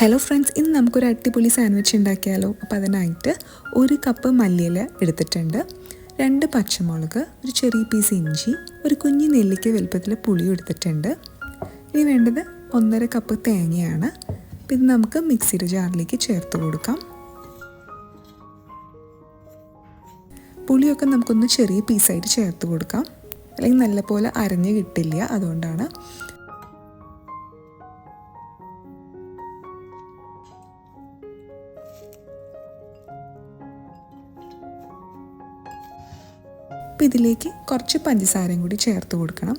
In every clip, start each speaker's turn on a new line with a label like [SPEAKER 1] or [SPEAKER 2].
[SPEAKER 1] Hello friends ഇന്ന് നമുക്കൊരു അടിപൊളി സാൻഡ്വിച്ച് ഉണ്ടാക്കിയാലോ? അപ്പോൾ അതിനായിട്ട് ഒരു കപ്പ് മല്ലിയില എടുത്തിട്ടുണ്ട്. രണ്ട് പച്ചമുളക് ഒരു ചെറിയ പീസ് ഇഞ്ചി ഒരു കുഞ്ഞു നെല്ലിക്ക വലുപ്പത്തിൽ പുളി എടുത്തിട്ടുണ്ട്. ഇനി വേണ്ടത് ഒന്നര കപ്പ് തേങ്ങയാണ്. ഇത് നമുക്ക് മിക്സിയുടെ ജാറിലേക്ക് ചേർത്ത് കൊടുക്കാം. പുളിയൊക്കെ നമുക്കൊന്ന് ചെറിയ പീസായിട്ട് ചേർത്ത് കൊടുക്കാം. അല്ലെങ്കിൽ നല്ലപോലെ അരഞ്ഞ് കിട്ടില്ല അതുകൊണ്ടാണ്. അപ്പം ഇതിലേക്ക് കുറച്ച് പഞ്ചസാരയും കൂടി ചേർത്ത് കൊടുക്കണം.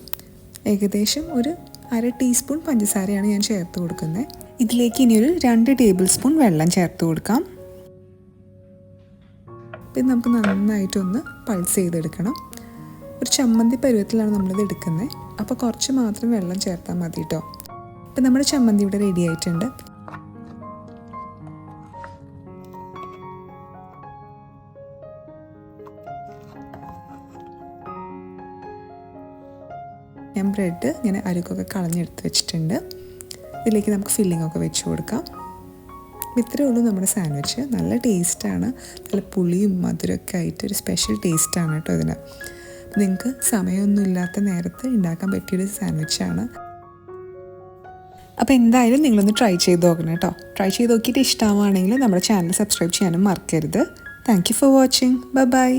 [SPEAKER 1] ഏകദേശം ഒരു അര ടീസ്പൂൺ പഞ്ചസാരയാണ് ഞാൻ ചേർത്ത് കൊടുക്കുന്നത്. ഇതിലേക്ക് ഇനി ഒരു രണ്ട് ടേബിൾ സ്പൂൺ വെള്ളം ചേർത്ത് കൊടുക്കാം. പിന്നെ നമുക്ക് നന്നായിട്ടൊന്ന് പൾസ് ചെയ്തെടുക്കണം. ഒരു ചമ്മന്തി പരുവത്തിലാണ് നമ്മളിത് എടുക്കുന്നത്. അപ്പോൾ കുറച്ച് മാത്രം വെള്ളം ചേർത്താൽ മതി കേട്ടോ ഇപ്പം നമ്മുടെ ചമ്മന്തി ഇവിടെ റെഡി ആയിട്ടുണ്ട്. ഞാൻ ബ്രെഡ് ഇങ്ങനെ അരുക്കൊക്കെ കളഞ്ഞെടുത്ത് വെച്ചിട്ടുണ്ട്. ഇതിലേക്ക് നമുക്ക് ഫില്ലിംഗ് ഒക്കെ വെച്ച് കൊടുക്കാം. ഇത്രയേ ഉള്ളൂ നമ്മുടെ സാൻഡ്വിച്ച് നല്ല ടേസ്റ്റാണ് നല്ല പുളിയും മധുരമൊക്കെ ആയിട്ട് ഒരു സ്പെഷ്യൽ ടേസ്റ്റാണ് കേട്ടോ ഇതിന്. നിങ്ങൾക്ക് സമയമൊന്നും ഇല്ലാത്ത നേരത്ത് ഉണ്ടാക്കാൻ പറ്റിയൊരു സാൻഡ്വിച്ചാണ് അപ്പോൾ എന്തായാലും നിങ്ങളൊന്ന് ട്രൈ ചെയ്ത് നോക്കണം കേട്ടോ. ട്രൈ ചെയ്ത് നോക്കിയിട്ട് ഇഷ്ടമാണെങ്കിൽ നമ്മുടെ ചാനൽ സബ്സ്ക്രൈബ് ചെയ്യാനും മറക്കരുത്. Thank you for watching bye bye